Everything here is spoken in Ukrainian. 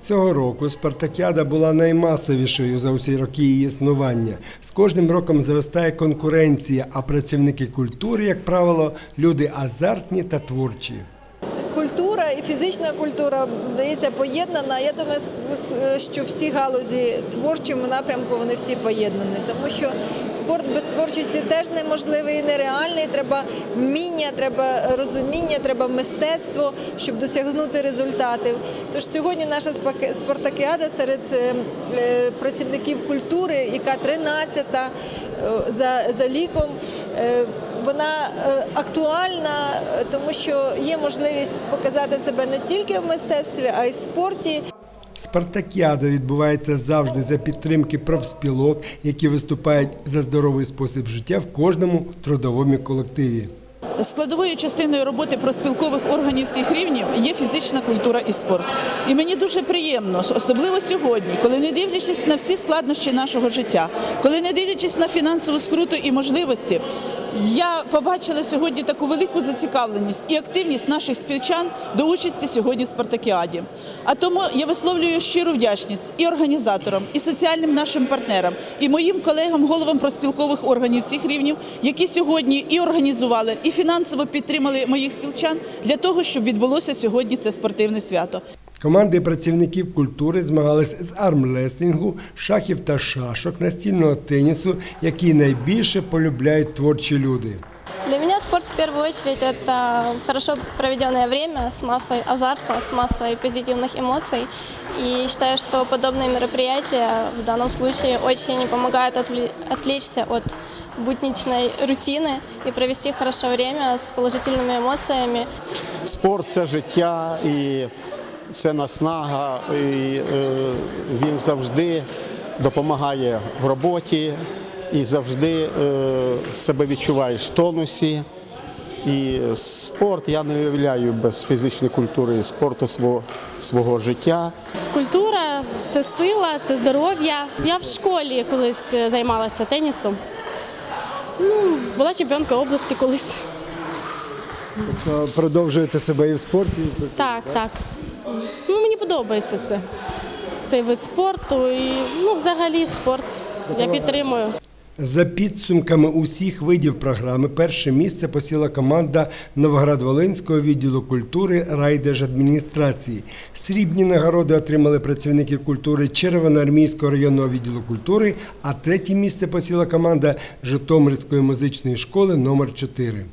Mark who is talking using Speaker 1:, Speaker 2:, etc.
Speaker 1: Цього року спартакіада була наймасовішою за усі роки її існування. З кожним роком зростає конкуренція, а працівники культури, як правило, люди азартні та творчі.
Speaker 2: І фізична культура здається поєднана. Я думаю, що всі галузі творчому напрямку вони всі поєднані, тому що спорт без творчості теж неможливий і нереальний. Треба вміння, треба розуміння, треба мистецтво, щоб досягнути результатів. Тож сьогодні наша спартакіада серед е, е, працівників культури, яка 13-та е, за, за ліком. Е, вона е, актуальна, тому що є можливість показати себе не тільки в мистецтві, а й в спорті.
Speaker 1: Спартакіада відбувається завжди за підтримки профспілок, які виступають за здоровий спосіб життя в кожному трудовому колективі.
Speaker 3: Складовою частиною роботи проспілкових органів всіх рівнів є фізична культура і спорт. І мені дуже приємно, особливо сьогодні, коли не дивлячись на всі складнощі нашого життя, коли не дивлячись на фінансову скруту і можливості, я побачила сьогодні таку велику зацікавленість і активність наших співчан до участі сьогодні в Спартакіаді. А тому я висловлюю щиру вдячність і організаторам, і соціальним нашим партнерам, і моїм колегам, головам проспілкових органів всіх рівнів, які сьогодні і організували, і фінансово підтримали моїх спілчан для того, щоб відбулося сьогодні це спортивне свято.
Speaker 1: Команди працівників культури змагались з армлесінгу, шахів та шашок, настільного тенісу, які найбільше полюбляють творчі люди.
Speaker 4: Для меня спорт в первую очередь это хорошо проведенное время с массой азарта, с массой позитивных эмоций. И считаю, что подобные мероприятия в данном случае очень помогают отвле- отвлечься от будничной рутины и провести хорошо время с положительными эмоциями.
Speaker 5: Спорт це життя і це наснага, і е, він завжди допомагає в роботі і завжди е, себе відчуваєш в тонусі. І спорт я не уявляю без фізичної культури і спорту свого, свого життя.
Speaker 6: Культура це сила, це здоров'я. Я в школі колись е, займалася тенісом. Ну, була чемпіонкою області колись.
Speaker 1: То продовжуєте себе і в спорті.
Speaker 6: Так, так. Ну, мені подобається це. Цей вид спорту і ну, взагалі спорт. Я підтримую.
Speaker 1: За підсумками усіх видів програми, перше місце посіла команда Новоград-Волинського відділу культури райдержадміністрації. Срібні нагороди отримали працівники культури Червоноармійського районного відділу культури, а третє місце посіла команда Житомирської музичної школи номер 4